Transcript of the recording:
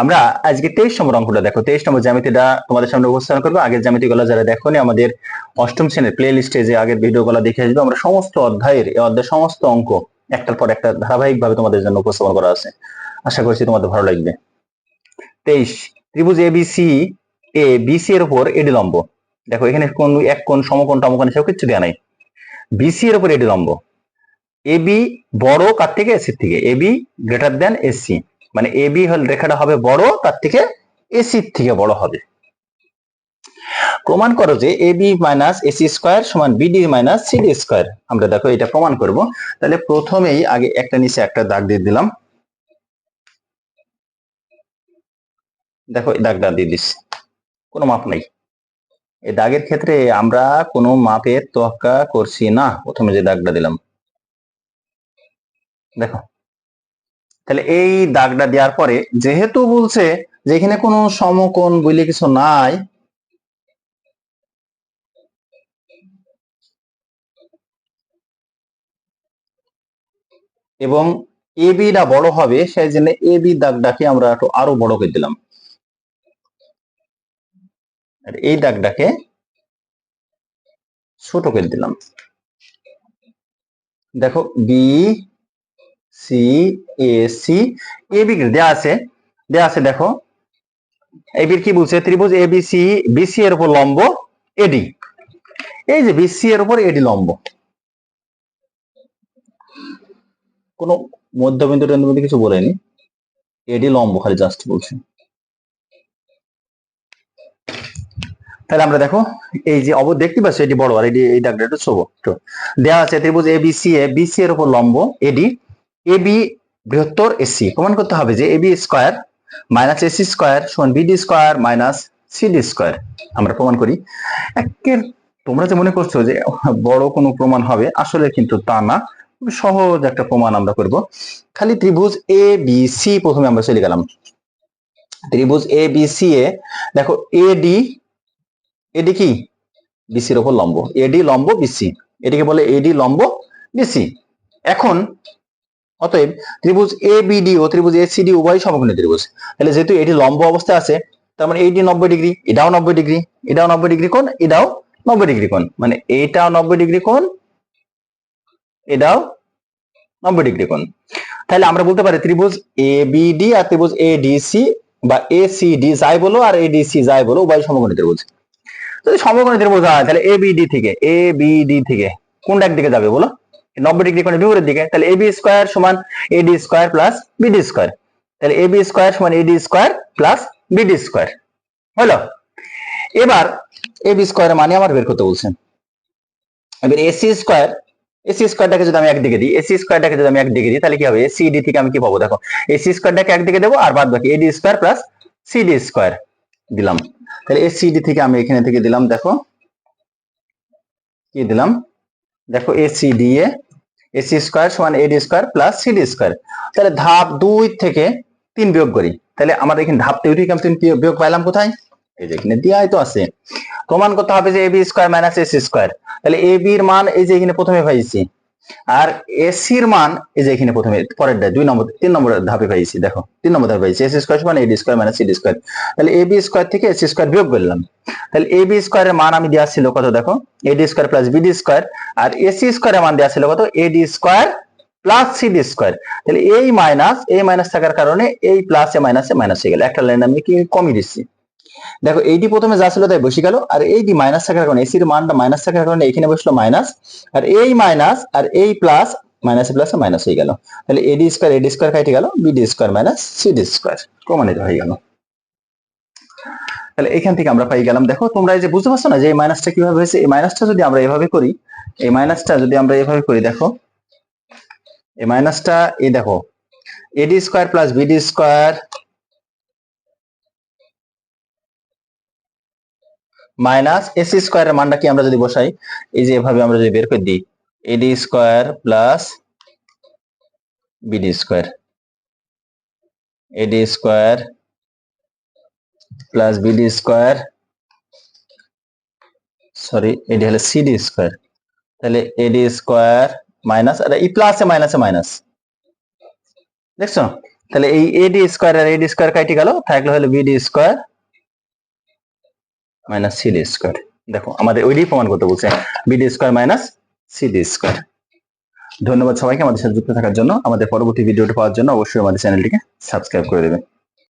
আমরা আজকে তেইশ নম্বর অঙ্কটা দেখো। তেইশ নম্বর জ্যামিতিটা তোমাদের সামনে উপস্থাপন করব। আগের জ্যামিতিগুলো যারা দেখোনি, আমাদের অষ্টম শ্রেণির প্লে লিস্টে যে আগের ভিডিওগুলো দেখে আসবে, আমরা সমস্ত অধ্যায়ের, এই অধ্যায়ের সমস্ত অঙ্ক একটার পর একটা ধারাবাহিক ভাবে তোমাদের জন্য উপস্থাপন করা আছে। আশা করছি তোমাদের ভালো লাগবে। তেইশ, ত্রিভুজ A B C A BC এর উপর এডি লম্ব। দেখো, এখানে কোন এক কোন সমকোণ টমকোণ এসব কিছু দেওয়া নাই। বিসি এর উপর এডি লম্ব। এ বি বড় কার থেকে এসির থেকে A B greater than AC মানে এ বি রেখাটা হবে বড়, তার থেকে এসির থেকে বড় হবে। প্রমাণ করো যে A B minus AC square সমান বিডি মাইনাস সিডি স্কোয়ার আমরা দেখো এটা প্রমাণ করব। তাহলে প্রথমেই আগে একটা নিচে একটা দাগ দিয়ে দিলাম। দেখো এই দাগটা দিয়ে দিচ্ছি কোনো মাপ নেই। এই দাগের ক্ষেত্রে আমরা কোনো মাপের তোয়াক্কা করছি না। প্রথমে যে দাগটা দিলাম। দেখো। তাহলে এই দাগটা দেওয়ার পরে যেহেতু বলছে যে এখানে কোনো সমকোণ বলে কিছু নাই, এবং এ বিটা বড় হবে, সেই জন্য এ বি দাগটাকে আমরা একটু আরও বড় করে দিলাম। আর এই দাগটাকে ছোট করে দিলাম। দেখো, B C A C A B দেয়া আছে দেয়া আছে দেখো। এবির কি বলছে? ত্রিভুজ এ বি সি বিসি এর উপর লম্ব এডি এই যে বিসি এর উপর এডি লম্ব। কোন মধ্যবিন্দু টন্দবিন্দু কিছু বলেনি। এডি লম্ব খালি জাস্ট বলছে। তাহলে আমরা দেখো, এই যে অব দেখতে পাচ্ছি, এটি বড়, আর এটি এই দাগটা একটু ছোট। দেওয়া আছে ত্রিভুজ A B C A BC এর উপর লম্ব এডি এ বি বৃহত্তর এসি প্রমাণ করতে হবে যে A B square minus AC square সমান BD square minus CD square. আমরা প্রমাণ করি। একের, তোমরা যে মনে করছ যে বড় কোনো প্রমাণ হবে, আসলে কিন্তু তা না। সহজ একটা প্রমাণ আমরা করব। খালি ত্রিভুজ এ বি সি প্রথমে আমরা চলে গেলাম। ত্রিভুজ এ বি সি এ, দেখো এডি এডি কি? বিসির ওপর লম্ব। এডি লম্ব বিসি এটিকে বলে এডি লম্ব বিসি এখন অতএব ত্রিভুজ এ বিডি ও ত্রিভুজ এ উভয় সমকোণী ত্রিভুজ। তাহলে যেহেতু এটি লম্ব অবস্থায় আছে, তার মানে এইটি নব্বই ডিগ্রি, এটাও নব্বই ডিগ্রি, এটাও নব্বই ডিগ্রি কোণ, এটাও নব্বই ডিগ্রি কোণ। মানে এইটাও নব্বই ডিগ্রি কোণ, এটাও নব্বই ডিগ্রি কোণ। তাহলে আমরা বলতে পারি ত্রিভুজ এ বিডি আর ত্রিভুজ এ ডিসি বা এ সি ডি যাই বলো আর এ যাই বলো উভয় সমকোণী ত্রিভুজ। যদি সমকোণী ত্রিভুজ হয়, তাহলে এ বিডি থেকে এ বিডি থেকে কোনটা একদিকে যাবে বলো? নব্বই ডিগ্রি কোণে বিপরীত দিকে, তাহলে এ বি স্কোয়ার সমান AD square plus BD square তাহলে এ বি স্কোয়ার সমান AD square plus BD square হলো? এবার এ বি স্কোয়ার মানে আমার বের করতে বলছেন। এবার এসি স্কোয়ার এসি স্কোয়ারটাকে যদি আমি একদিকে দিই এসি স্কোয়ারটাকে যদি আমি একদিকে দিই, তাহলে কি হবে? সিডি থেকে আমি কি পাবো? দেখো এসি স্কোয়ারটাকে একদিকে দেবো আর বাদ বাকি AD square plus CD square দিলাম। তাহলে এসি ডি থেকে আমি এখানে থেকে দিলাম, দেখো। কি দিলাম? দেখো এসিডি এ এসি স্কোয়ার সমান AD square plus CD square তাহলে ধাপ দুই থেকে তিন বিয়োগ করি। তাহলে আমাদের এখানে ধাপ তৈরি আমি তিন বিয়োগ- পাইলাম কোথায়? এই যে এখানে দিয়াই তো আছে। প্রমাণ করতে হবে যে AB square minus AC square তাহলে এ এর মান এই যে এখানে প্রথমে পাইছি। আর এসির মান, এই যে এখানে প্রথমে, পরের দুই নম্বর, তিন নম্বর ধাপে পাইছি, দেখো, তিন নম্বর ধাপে পাইছি এসি স্কোয়ার সমান AD square minus CD square তাহলে এ বি স্কোয়ার থেকে এসি স্কোয়ার বিয়োগ করলাম। তাহলে এ বি স্কোয়ারের মান আমি দেওয়া ছিল কত, দেখো AD square plus BD square আর এসি স্কোয়ারের মান দেওয়া ছিল কত AD square plus CD square তাহলে এই মাইনাস এই মাইনাস থাকার কারণে এই প্লাসে মাইনাসে মাইনাস হয়ে গেল। একটা লাইন আমি কি কমিয়ে দিচ্ছি? দেখো এইটি প্রথমে যা ছিল তাই বসে গেল, আর এইটি মাইনাস থাকার কারণে এসির মানটা মাইনাস থাকার কারণে এখানে বসল মাইনাস আর এই মাইনাস আর এই প্লাস মাইনাস প্লাসে মাইনাস হয়ে গেল। তাহলে এডি স্কোয়ার এডি স্কোয়ার কেটে গেল BD square minus CD square প্রমাণিত হয়ে গেল। তাহলে এখান থেকে আমরা পাই গেলাম। দেখো, তোমরা এই যে বুঝতে পারছ না যে এই মাইনাসটা কীভাবে হয়েছে? এই মাইনাসটা যদি আমরা এভাবে করি, এই মাইনাসটা যদি আমরা এভাবে করি, দেখো, এই মাইনাসটা এই দেখো AD square plus BD square minus AC স্কোয়ারের মানটা কি আমরা যদি বসাই? এই যে এভাবে আমরা যদি বের করে দিই AD square plus BD square. AD square plus BD square, sorry AD হলো সিডি স্কোয়ার। তাহলে এডি স্কোয়ার মাইনাস, আর এই প্লাসে মাইনাসে মাইনাস। দেখছ? তাহলে এই এডি স্কোয়ার আর এডি স্কোয়ার কাটি গেল, থাকলে হলো BD square minus CD square দেখো, আমাদের ওইটাই প্রমাণ করতে বলছে BD square minus CD square ধন্যবাদ সবাইকে আমাদের সাথে যুক্ত থাকার জন্য। আমাদের পরবর্তী ভিডিওটি পাওয়ার জন্য অবশ্যই আমাদের চ্যানেলটিকে সাবস্ক্রাইব করে দেবেন।